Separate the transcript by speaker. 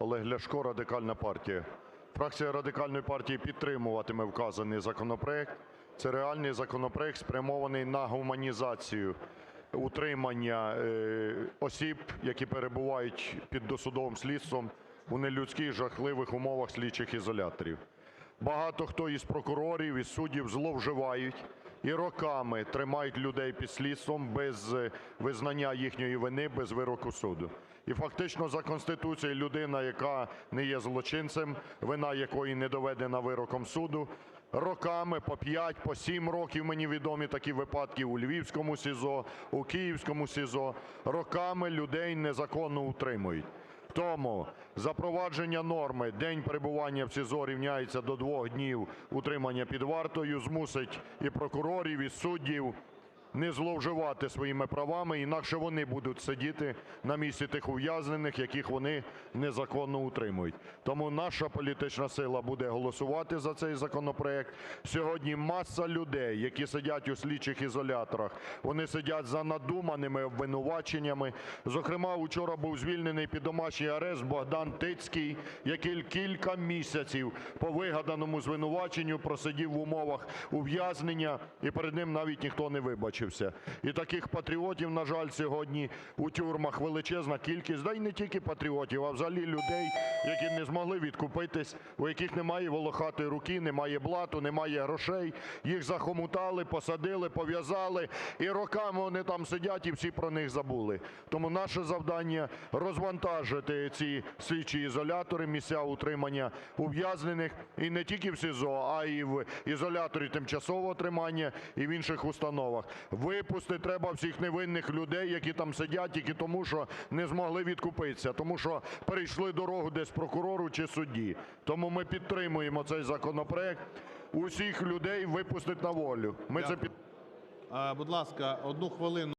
Speaker 1: Олег Ляшко, Радикальна партія. Фракція Радикальної партії підтримуватиме вказаний законопроект. Це реальний законопроект, спрямований на гуманізацію утримання е, осіб, які перебувають під досудовим слідством у нелюдських, жахливих умовах слідчих ізоляторів. Багато хто із прокурорів, із суддів зловживають і роками тримають людей під слідством без е, визнання їхньої вини, без вироку суду. І фактично за Конституцією людина, яка не є злочинцем, вина якої не доведена вироком суду, роками по 5, по 7 років, мені відомі такі випадки у Львівському СІЗО, у Київському СІЗО, роками людей незаконно утримують. Тому запровадження норми "день перебування в СІЗО рівняється до двох днів утримання під вартою" змусить і прокурорів, і суддів не зловживати своїми правами, інакше вони будуть сидіти на місці тих ув'язнених, яких вони незаконно утримують. Тому наша політична сила буде голосувати за цей законопроект. Сьогодні маса людей, які сидять у слідчих ізоляторах, вони сидять за надуманими обвинуваченнями. Зокрема, вчора був звільнений під домашній арешт Богдан Тицький, який кілька місяців по вигаданому звинуваченню просидів в умовах ув'язнення, і перед ним навіть ніхто не вибачився. І таких патріотів, на жаль, сьогодні у тюрмах величезна кількість, да й не тільки патріотів, а взагалі людей, які не змогли відкупитись, у яких немає волохатої руки, немає блату, немає грошей. Їх захомутали, посадили, пов'язали, і роками вони там сидять, і всі про них забули. Тому наше завдання – розвантажити ці слідчі ізолятори, місця утримання ув'язнених, і не тільки в СІЗО, а й в ізоляторі тимчасового тримання і в інших установах. Випустити треба всіх невинних людей, які там сидять тільки тому, що не змогли відкупитися, тому що перейшли дорогу десь прокурору чи судді. Тому ми підтримуємо цей законопроект. Усіх людей випустити на волю. Ми це під...
Speaker 2: Будь ласка, одну хвилину.